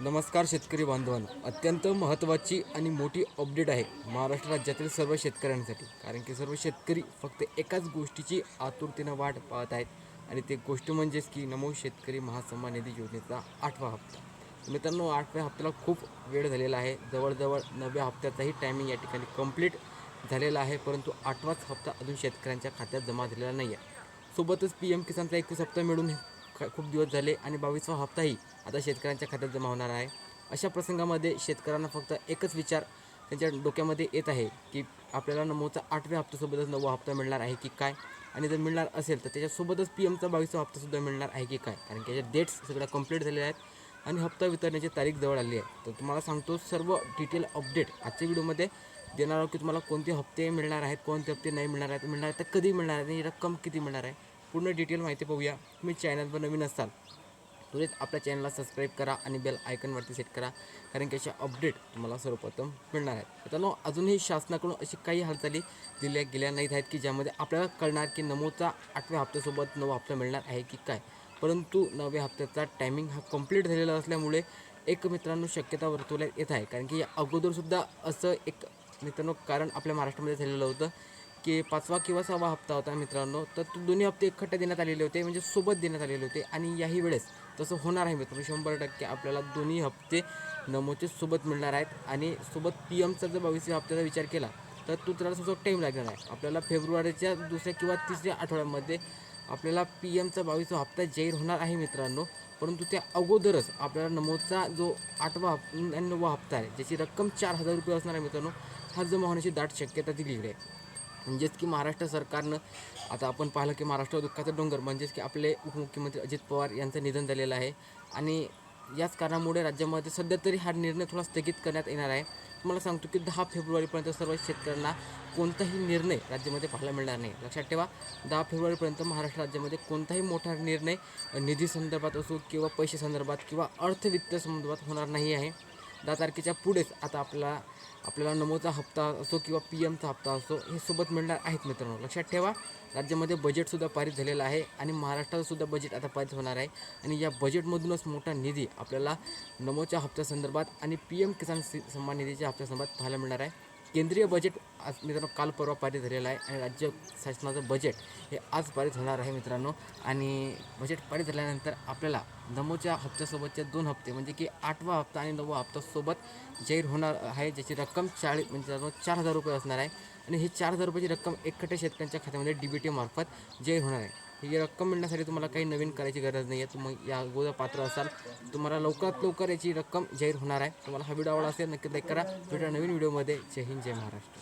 नमस्कार शेतकरी बांधवांनो. अत्यंत महत्त्वाची आणि मोठी अपडेट आहे महाराष्ट्र राज्यातील सर्व शेतकऱ्यांसाठी. कारण की सर्व शेतकरी फक्त एकाच गोष्टीची आतुरतेनं वाट पाहत आहेत. आणि ते गोष्ट म्हणजेच की नमो शेतकरी महासन्मान निधी योजनेचा आठवा हप्ता. मित्रांनो आठव्या हप्त्याला खूप वेळ झालेला आहे. जवळजवळ नवव्या हप्त्याचाही टायमिंग या ठिकाणी कंप्लीट झालेला आहे. परंतु आठवाच हप्ता अजून शेतकऱ्यांच्या खात्यात जमा झालेला नाही आहे सोबतच पी एम किसानचा एकवीस हप्ता मिळून ख- खूप दिवस झाले आणि बावीसवा हप्ताही आता शेतकऱ्यांच्या खात्यात जमा होणार आहे. अशा प्रसंगामध्ये शेतकऱ्यांना फक्त एकच विचार त्यांच्या डोक्यामध्ये येत आहे की आपल्याला नमोचा आठव्या हप्त्यासोबतच नववा हप्ता मिळणार आहे की काय? आणि जर मिळणार असेल तर त्याच्यासोबतच पी एमचा बावीसवा हप्तासुद्धा मिळणार आहे की काय? कारण की याच्या डेट्स सगळ्या कंप्लीट झालेल्या आहेत आणि हप्ता वितरण्याची तारीख जवळ आली आहे. तर तुम्हाला सांगतो सर्व डिटेल अपडेट आजच्या व्हिडिओमध्ये देणार आहोत की तुम्हाला कोणते हप्ते मिळणार आहेत कोणते हप्ते नाही मिळणार आहेत मिळणार आहेत तर कधी मिळणार आहे आणि रक्कम किती मिळणार आहे? पूर्ण डिटेल माहिती पाहूया. तुम्ही चॅनलवर नवीन असाल त्वरित आपल्या चॅनलला सबस्क्राईब करा आणि बेल आयकनवरती सेट करा कारण की अशा अपडेट तुम्हाला सर्वप्रथम मिळणार आहेत. मित्रांनो अजूनही शासनाकडून अशी काही हालचाली दिल्या गेल्या नाहीत आहेत की ज्यामध्ये आपल्याला कळणार की नमोचा आठव्या हप्त्यासोबत नवं हप्ता मिळणार आहे की काय. परंतु नवव्या हप्त्याचा टायमिंग हा कंप्लीट झालेला असल्यामुळे एक मित्रांनो शक्यता वर्तवण्यात येत आहे. कारण की या अगोदरसुद्धा असं एक मित्रांनो कारण आपल्या महाराष्ट्रामध्ये झालेलं होतं की पाचवा किंवा सहावा हप्ता होता मित्रांनो तर तो दोन्ही हप्ते एकखट्टे देण्यात आलेले होते म्हणजे सोबत देण्यात आलेले होते आणि याही वेळेस तसं होणार आहे मित्रांनो शंभर टक्के आपल्याला दोन्ही हप्ते नमोचे सोबत मिळणार आहेत आणि सोबत पी एमचा जर बावीसव्या हप्त्याचा विचार केला तर तो त्याला सुद्धा टाईम लागणार आहे. आपल्याला फेब्रुवारीच्या दुसऱ्या किंवा तिसऱ्या आठवड्यामध्ये आपल्याला पी एमचा बावीसवा हप्ता जाहीर होणार आहे मित्रांनो परंतु त्या अगोदरच आपल्याला नमोचा जो आठवा हप नववा हप्ता आहे ज्याची रक्कम चार हजार रुपये असणार आहे मित्रांनो हा जमा होण्याची दाट शक्यता दिली आहे. म्हणजेच की महाराष्ट्र सरकारनं आता आपण पाहिलं की महाराष्ट्र दुःखाचा डोंगर म्हणजेच की आपले उपमुख्यमंत्री अजित पवार यांचं निधन झालेलं आहे. आणि याच कारणामुळे राज्यामध्ये सध्या तरी हा निर्णय थोडा स्थगित करण्यात येणार आहे. तुम्हाला सांगतो की दहा फेब्रुवारीपर्यंत सर्व शेतकऱ्यांना कोणताही निर्णय राज्यामध्ये पाहायला मिळणार नाही. लक्षात ठेवा दहा फेब्रुवारीपर्यंत महाराष्ट्र राज्यामध्ये कोणताही मोठा निर्णय निधी संदर्भात असो किंवा पैसे संदर्भात किंवा अर्थवित्त संदर्भात होणार नाही आहे. दहा तारखेच्या पुढेच आता आपला आपल्याला नमोचा हप्ता असो किंवा पी एमचा हप्ता असो हे सोबत मिळणार आहेत मित्रांनो. लक्षात ठेवा राज्यामध्ये बजेटसुद्धा पारित झालेलं आहे आणि महाराष्ट्राचंसुद्धा बजेट आता पारित होणार आहे. आणि या बजेटमधूनच मोठा निधी आपल्याला नमोच्या हप्त्यासंदर्भात आणि पी एम किसान सन्मान निधीच्या हप्त्यासंदर्भात पाहायला मिळणार आहे. केंद्रीय बजेट आज मित्रांनो काल परवा पारित झालेला आहे आणि राज्य शासनाचं बजेट हे आज पारित होणार आहे मित्रांनो. आणि बजेट पारित झाल्यानंतर आपल्याला नमोच्या हप्त्यासोबतचे दोन हप्ते म्हणजे की आठवा हप्ता आणि नववा हप्त्यासोबत जाहीर होणार आहे ज्याची रक्कम चाळीस म्हणजे मित्रांनो चार हजार रुपये असणार आहे. आणि ही चार हजार रुपयाची रक्कम एकखट्या शेतकऱ्यांच्या खात्यामध्ये डी बी टी मार्फत जाहीर होणार आहे. ही रक्कम मिळण्यासाठी तुम्हाला काही नवीन करायची गरज नाही आहे. तुम्ही या अगोदर पात्र असाल तुम्हाला लवकरात लवकर याची रक्कम जाहीर होणार आहे. तुम्हाला हा व्हिडिओ आवडला असेल नक्की लाईक करा. भेटा नवीन व्हिडिओमध्ये. जय हिंद जय महाराष्ट्र.